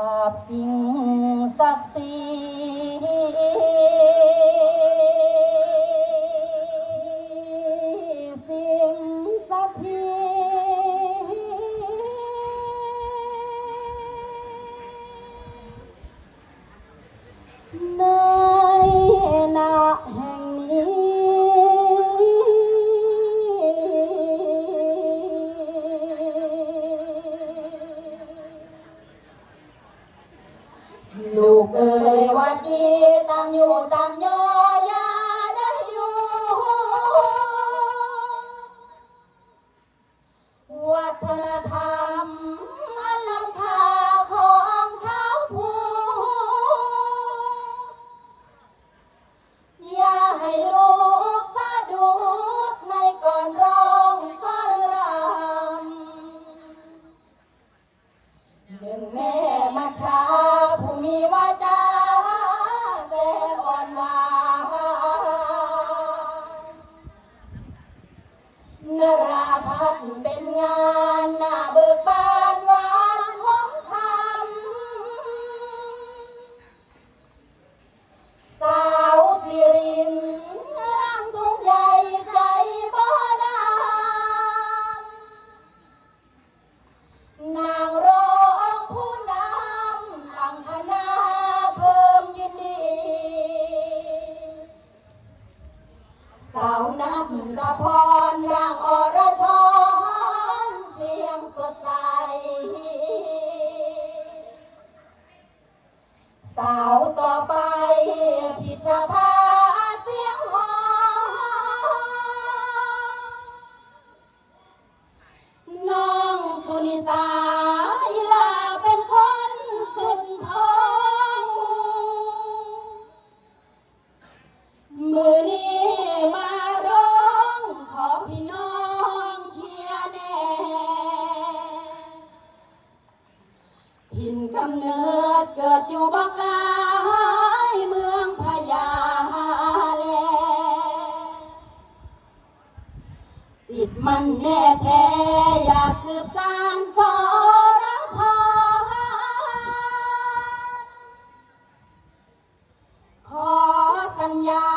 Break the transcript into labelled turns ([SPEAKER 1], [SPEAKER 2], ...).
[SPEAKER 1] กับสิ่งศักดิ์สิทธิ์สิ่งสถิตใน กเอ๋ยว่าจีตามอยู่ตามยอยาได้อยู่วัฒนธรรมอันล้ำค่าของชาวพุทธอย่าให้ลูกสะดุดในก่อนร้องก่อนรำหนึ่งแม่ นราพัฒน์เป็นงานหน้าเบิกบานหวานของคำสาวสิรินร่างสูงใหญ่ใจบ่ดำนางรองผู้นำอังคณาเพิ่มยินดี สาวนักกะพรร่า กำเนิดเกิดอยู่บ่กายเมืองพยาเลจิตมันแน่แท้อยากสืบสานสรพาขอสัญญา